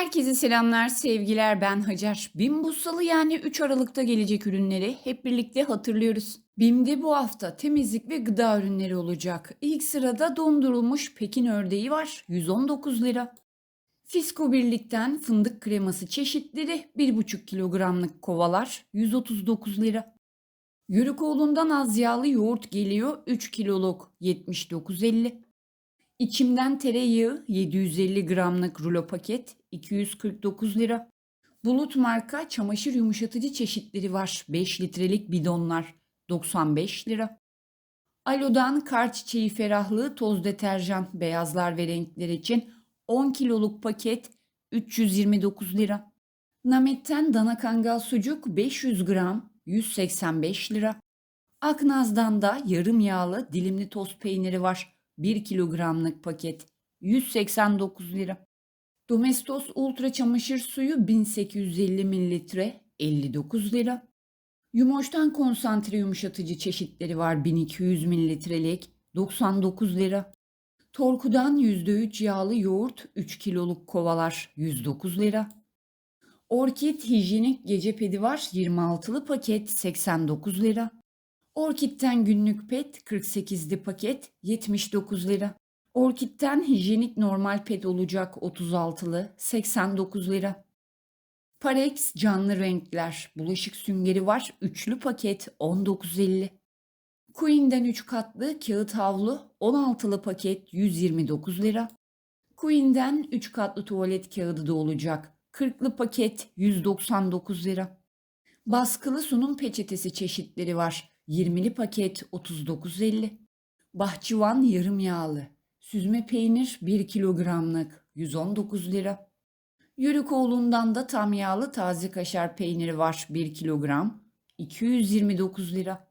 Herkese selamlar, sevgiler. Ben Hacer. BİM bu salı yani 3 Aralık'ta gelecek ürünleri hep birlikte hatırlıyoruz. BİM'de bu hafta temizlik ve gıda ürünleri olacak. İlk sırada dondurulmuş Pekin ördeği var. 119 lira. Fisko Birlik'ten fındık kreması çeşitleri 1,5 kilogramlık kovalar 139 lira. Yörükoğlu'ndan az yağlı yoğurt geliyor 3 kiloluk 79.50. İçimden tereyağı 750 gramlık rulo paket 249 lira. Bulut marka çamaşır yumuşatıcı çeşitleri var. 5 litrelik bidonlar 95 lira. Alo'dan kar çiçeği ferahlığı toz deterjan beyazlar ve renkler için 10 kiloluk paket 329 lira. Namet'ten dana kangal sucuk 500 gram 185 lira. Aknaz'dan da yarım yağlı dilimli toz peyniri var. 1 kilogramlık paket 189 lira. Domestos Ultra çamaşır suyu 1850 mililitre 59 lira. Yumoş'tan konsantre yumuşatıcı çeşitleri var 1200 mililitrelik 99 lira. Torku'dan %3 yağlı yoğurt 3 kiloluk kovalar 109 lira. Orkid hijyenik gece pedi var 26'lı paket 89 lira. Orkid'den günlük pet 48'li paket 79 lira. Orkid'den hijyenik normal pet olacak 36'lı 89 lira. Parex canlı renkler bulaşık süngeri var üçlü paket 19.50. Queen'den 3 katlı kağıt havlu 16'lı paket 129 lira. Queen'den 3 katlı tuvalet kağıdı da olacak 40'lı paket 199 lira. Baskılı sunum peçetesi çeşitleri var. 20'li paket 39.50. Bahçıvan yarım yağlı. Süzme peynir 1 kilogramlık 119 lira. Yörükoğlu'ndan da tam yağlı taze kaşar peyniri var 1 kilogram 229 lira.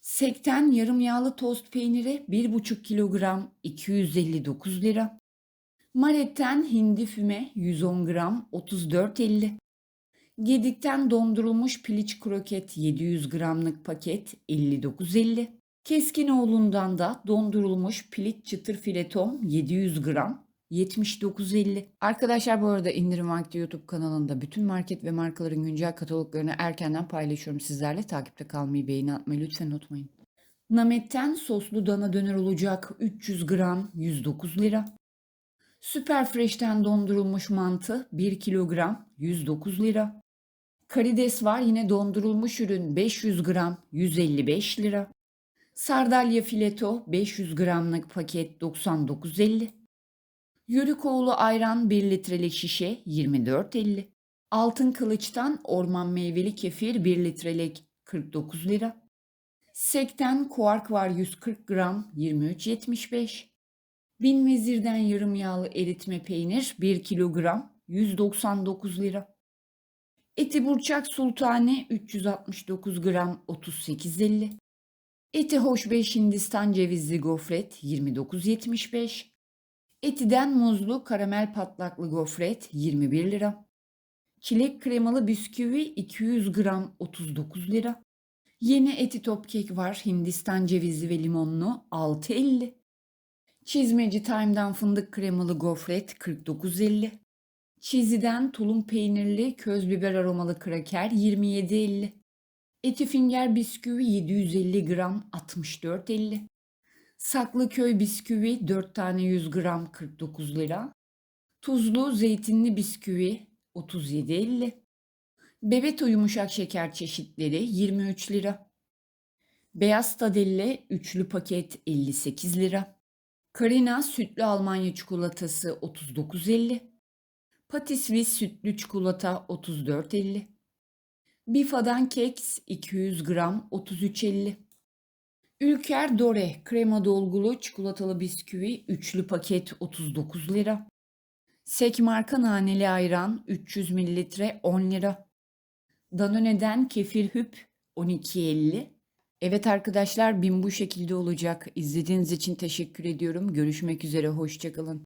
Sekten yarım yağlı tost peyniri 1,5 kilogram 259 lira. Maret'ten hindi füme 110 gram 34.50. Gedik'ten dondurulmuş piliç kroket 700 gramlık paket 59.50. Keskinoğlu'ndan da dondurulmuş piliç çıtır fileton 700 gram 79.50. Arkadaşlar bu arada indirim vakti YouTube kanalında bütün market ve markaların güncel kataloglarını erkenden paylaşıyorum sizlerle. Takipte kalmayı, beğeni atmayı lütfen unutmayın. Namet'ten soslu dana döner olacak 300 gram 109 lira. Süper Fresh'ten dondurulmuş mantı 1 kilogram 109 lira. Karides var yine dondurulmuş ürün 500 gram 155 lira. Sardalya fileto 500 gramlık paket 99.50. Yörükoğlu ayran 1 litrelik şişe 24.50. Altın kılıçtan orman meyveli kefir 1 litrelik 49 lira. Sekten kuark var 140 gram 23.75. Bin vezirden yarım yağlı eritme peynir 1 kilogram 199 lira. Eti burçak sultane 369 gram 38.50. Eti hoşbeş Hindistan cevizli gofret 29.75. Etiden muzlu karamel patlaklı gofret 21 lira. Çilek kremalı bisküvi 200 gram 39 lira. Yeni eti top kek var Hindistan cevizli ve limonlu 6.50. Çizmeci Time'dan fındık kremalı gofret 49.50. Çiziden tulum peynirli köz biber aromalı kraker 27.50. Eti finger bisküvi 750 gram 64.50. Saklıköy bisküvi 4 tane 100 gram 49 lira. Tuzlu zeytinli bisküvi 37.50. Bebeto yumuşak şeker çeşitleri 23 lira. Beyaz tadelle üçlü paket 58 lira. Karina sütlü Almanya çikolatası 39.50. Patisvis sütlü çikolata 34.50. Bifa'dan keks 200 gram 33.50. Ülker Dore krema dolgulu çikolatalı bisküvi üçlü paket 39 lira. Sek marka naneli ayran 300 mililitre 10 lira. Danone'den kefir hüp 12.50. Evet arkadaşlar bin bu şekilde olacak. İzlediğiniz için teşekkür ediyorum. Görüşmek üzere hoşçakalın.